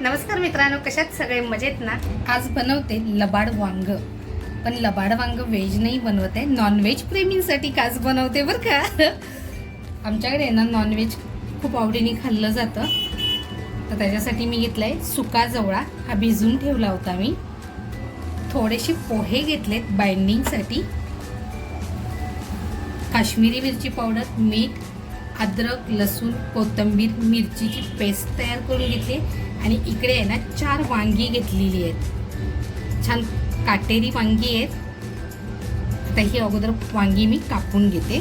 नमस्कार मित्रांनो कशात सगळे मजेत ना? आज बनवते लबाड वांग. पण लबाड वांग व्हेज नाही बनवते नॉनव्हेज प्रेमींसाठी काच बनवते बरं का? आमच्याकडे आहे ना नॉनव्हेज खूप आवडीने खाल्लं जातं. तर त्याच्यासाठी मी घेतलाय सुका जवळा. हा भिजून ठेवला होता मी. थोडेसे पोहे घेतलेत बाइंडिंगसाठी. काश्मीरी मिरची पावडर मीठ अद्रक लसूण कोथिंबीर मिरचीची पेस्ट तयार करून घेतली आणि इकडे आहे ना चार वांगी घेतलेली आहेत. छान काटेरी वांगी आहेत. आता ही अगोदर वांगी मी कापून घेते.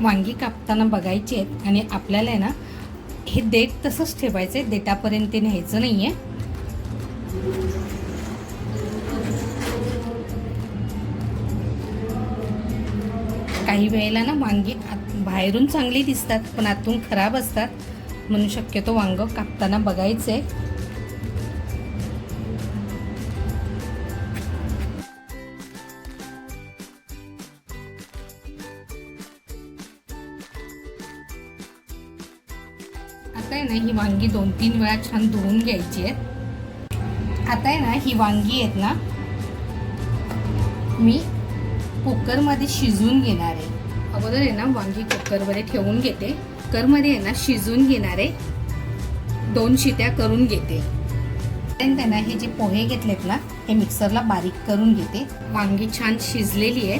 वांगी कापताना बघायची आहेत आणि आपल्याला आहे ना हे देठ तसंच ठेवायचं आहे देठापर्यंत ते न्यायचं नाही आहे काही वेळेला ना वांगी आत बाहेरून चांगली दिसतात पण आतून खराब असतात. म्हणून शक्यतो वांग कापताना बघायचं. आहे आता आहे ना ही वांगी दोन तीन वेळा छान धुवून घ्यायची आहेत. आता आहे ना ही वांगी आहेत ना मी कुकरमध्ये शिजवून घेणार आहे. अगोदर आहे ना वांगी कुकरमध्ये ठेवून घेते. कुकरमध्ये आहे ना शिजून घेणारे दोन शिट्या करून घेते. त्यांना हे जे पोहे घेतलेत ना हे मिक्सरला बारीक करून घेते. वांगी छान शिजलेली आहे.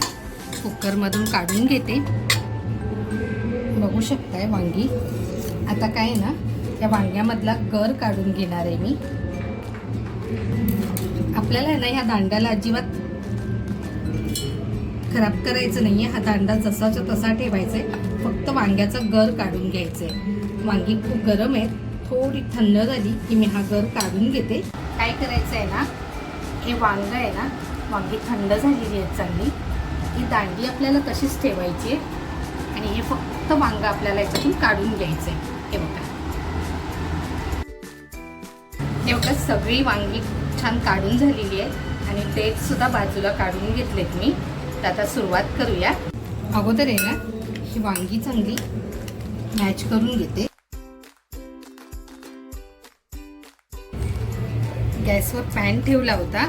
कुकरमधून काढून घेते. बघू शकताय वांगी. आता काय आहे ना त्या वांग्यामधला गर काढून घेणार आहे मी. आपल्याला आहे ना ह्या दांड्याला अजिबात खराब करायचं नाही आहे हा दांडा जसाच्या तसा ठेवायचा आहे फक्त वांग्याचा गर काढून घ्यायचंय. वांगी खूप गरम आहेत. थोडी थंड झाली की मी हा गर काढून घेते. काय करायचं आहे ना हे वांग आहे ना वांगी थंड झालेली आहेत चांगली. ही दांडी आपल्याला तशीच ठेवायची आहे. आणि हे फक्त वांग आपल्याला याच्यातून काढून घ्यायचं आहे हे बघा. हे बघा सगळी वांगी छान काढून झालेली आहे. आणि तेच सुद्धा बाजूला काढून घेतलेत मी. तर आता सुरुवात करूया. अगोदर आहे ना ही वांगी चांगली मॅच करून घेते. गॅसवर पॅन ठेवला होता.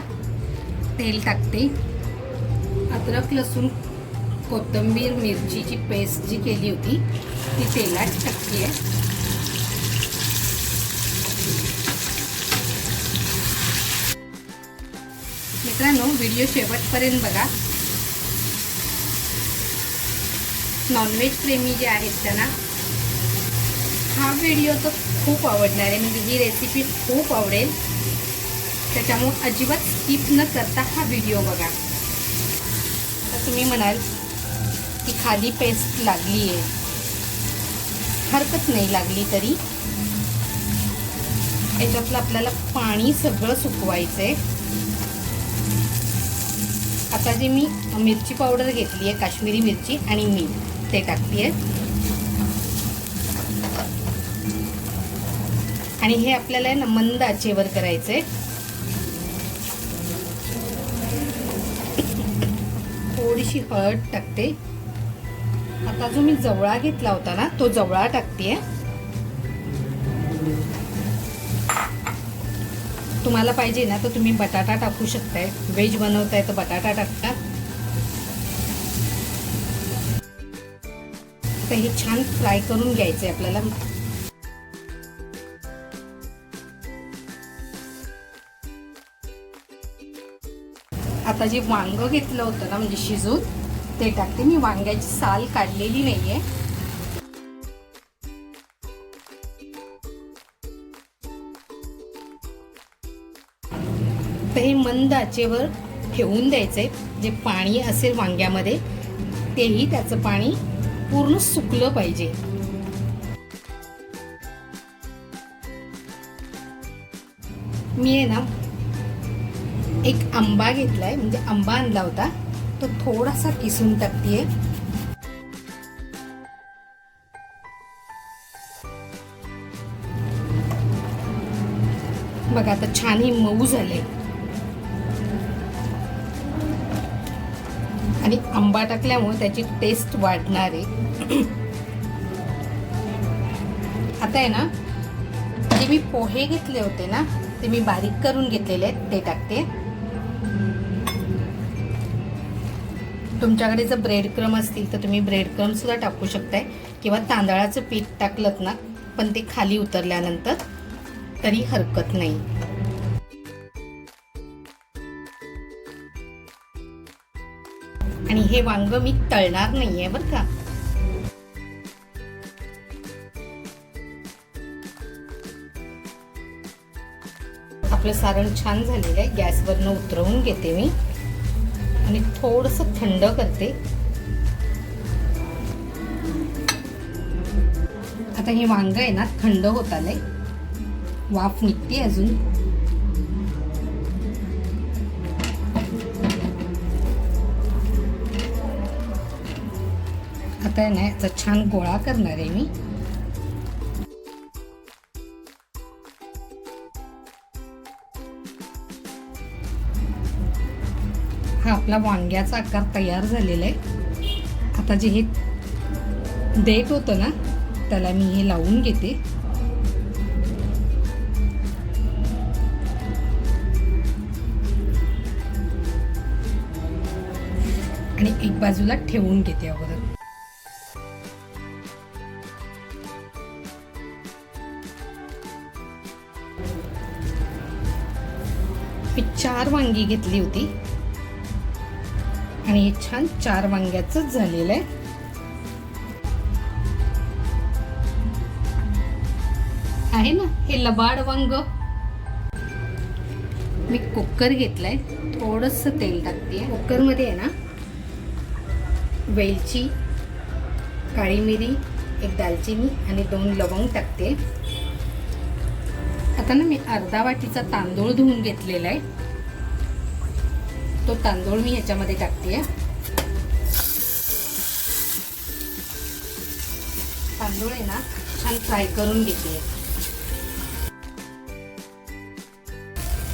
तेल टाकते. अद्रक लसूण कोथिंबीर मिरचीची पेस्ट जी केली होती ती तेलात टाकली आहे मित्रांनो व्हिडिओ शेवटपर्यंत बघा. नॉनव्हेज प्रेमी जे आहेत त्यांना हा व्हिडिओ तर खूप आवडणार आहे. म्हणजे ही रेसिपी खूप आवडेल त्याच्यामुळं अजिबात स्किप न करता हा व्हिडिओ बघा. आता तुम्ही म्हणाल की खाली पेस्ट लागली आहे. हरकत नाही लागली तरी. याच्यातलं आपल्याला पाणी सगळं सुकवायचं आहे आता जी मी मिरची पावडर घेतली आहे काश्मीरी मिरची आणि मीठ. ते टाकते आहे आणि हे आपल्याला ना मंद आचेवर करायचं आहे थोडीशी हळद टाकते. आता जो मी जवळा घेतला होता ना तो जवळा टाकते तुम्हाला पाहिजे ना तर तुम्ही बटाटा टाकू शकताय. व्हेज बनवताय तर बटाटा टाकता. तर हे छान फ्राय करून घ्यायचंय आपल्याला. आता जे वांग घेतलं होतं ना म्हणजे शिजून ते टाकते. मी वांग्याची साल काढलेली नाहीये. तर हे मंद आचेवर ठेवून द्यायचंय. जे पाणी असेल वांग्यामध्ये तेही त्याचं पाणी पूर्ण सुकलं पाहिजे. मी आहे ना एक आंबा घेतलाय म्हणजे आंबा आणला होता. तो थोडासा किसून टाकतीये. बघा आता छान ही मऊ झाले आणि आंबा टाकल्यामुळे त्याची टेस्ट वाढणार आहे. आता आहे ना जे मी पोहे घेतले होते ना ते मी बारीक करून घेतलेले आहेत ते टाकते. तुमच्याकडे जर ब्रेड क्रम असतील तर तुम्ही ब्रेड क्रम सुद्धा टाकू शकताय. किंवा तांदळाचं पीठ टाकलं ना पण ते खाली उतरल्यानंतर तरी हरकत नाही. आणि हे वांग मी तळणार नाहीये बरं का. आपलं सारण छान झालेलं आहे. गॅसवरनं उतरवून घेते मी. आणि थोडस थंड करते. आता हे वांग आहे ना थंड होत आलंय. वाफ निघते अजून. आता आहे. ना याचा छान गोळा करणार आहे मी. हा आपला वांग्याचा आकार तयार झालेला आहे. आता जे हे देठ होतं ना त्याला मी हे लावून घेते. आणि एक बाजूला ठेवून घेते अगोदर. मी चार वांगी घेतली होती. आणि हे छान चार वांग्याचंच झालेलं आहे. आहे ना हे लबाड वांग. मी कुकर घेतलाय. थोडस तेल टाकते. कुकरमध्ये आहे ना वेलची काळी मिरी एक दालचिनी आणि दोन लवंग टाकते. आता ना मी अर्धा वाटीचा तांदूळ धुवून घेतलेला आहे. तो तांदूळ मी ह्याच्यामध्ये टाकते तांदूळ आहे ना छान फ्राय करून घेते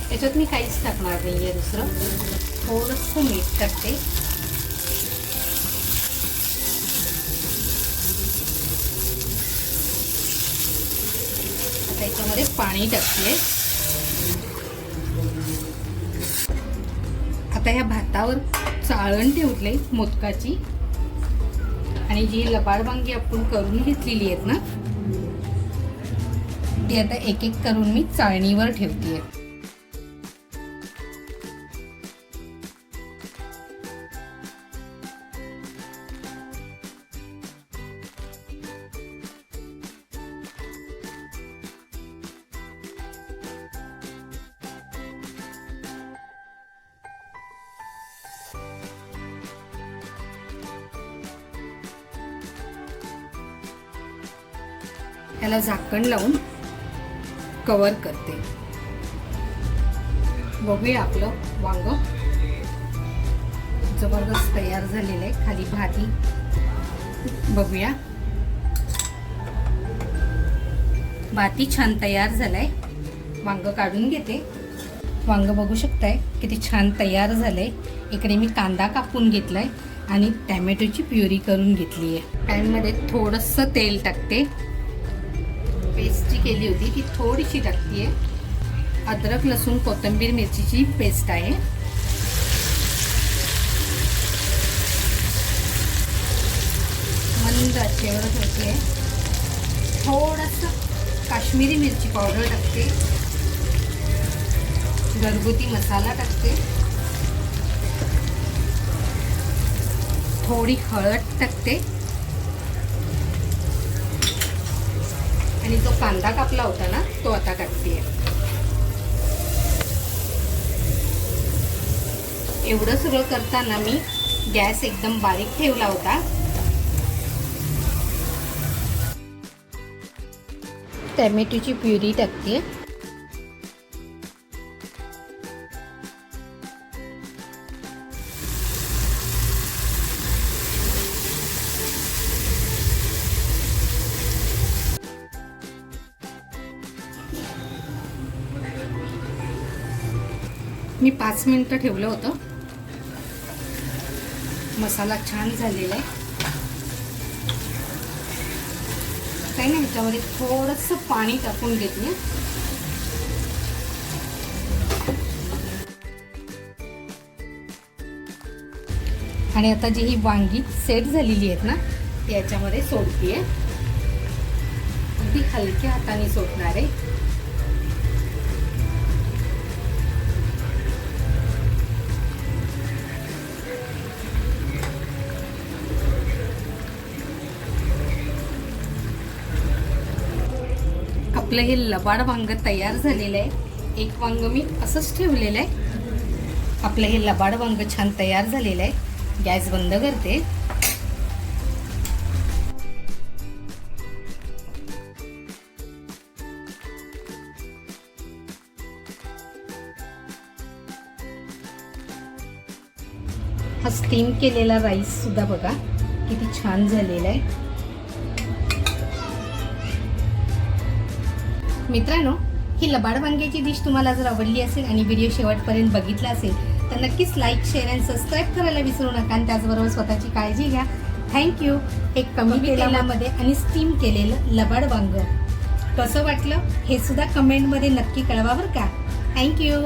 त्याच्यात मी काहीच टाकणार नाहीये दुसरं. थोडस मीठ टाकते. आता याच्यामध्ये पाणी टाकते. आता ह्या भातावर चाळण ठेवले मोदकाची. आणि जी लबाडवांगी आपण करून घेतलेली आहेत ना ती आता एक एक करून मी चाळणीवर ठेवते. त्याला झाकण लावून कवर करते. बघूया आपलं वांग जबरदस्त तयार झालेलं आहे. खाली भाजी बघूया. भाती छान तयार झालाय. वांग काढून घेते. वांग बघू शकताय किती छान तयार झालंय. इकडे मी कांदा कापून घेतलाय आणि टॅमॅटोची प्युरी करून घेतली आहे पॅनमध्ये थोडंसं तेल टाकते. पेस्ट जी केली होती. ती थोडीशी टाकते अद्रक लसूण कोथिंबीर मिरचीची पेस्ट आहे. मंद आचेवर ठेवते थोडंसं काश्मीरी मिरची पावडर टाकते. घरगुती मसाला टाकते. थोडी हळद टाकते. आणि जो कांदा कापला होता ना तो आता कापते एवढं सगळं करताना मी गॅस एकदम बारीक ठेवला होता. टॅमॅटोची प्युरी टाकते मी पाच मिनटं ठेवलं होतं. मसाला छान झालेला आहे. काही नाही ह्याच्यामध्ये थोडंसं पाणी टाकून घेतले. आणि आता जी ही वांगी सेट झालेली आहेत ना ती याच्यामध्ये सोडतीये. अगदी हलक्या हाताने सोडणार आहे. आपलं हे लबाड वांग तयार झालेलं आहे. एक वांग मी असंच ठेवलेलं आहे. आपलं हे लबाड वांग छान तयार झालेलं आहे. गॅस बंद करते. हा स्टीम केलेला राईस सुद्धा बघा किती छान झालेला आहे. मित्रांनो ही लबाड वांग्याची डिश तुम्हाला जर आवडली असेल आणि व्हिडिओ शेवटपर्यंत बघितला असेल तर नक्कीच लाईक शेअर आणि सबस्क्राईब करायला विसरू नका आणि त्याचबरोबर स्वतःची काळजी घ्या. थँक्यू एक कमी तेलामध्ये आणि स्टीम केलेलं लबाड वांग. कसं वाटलं हे सुद्धा कमेंटमध्ये नक्की कळवा बरं का. थँक्यू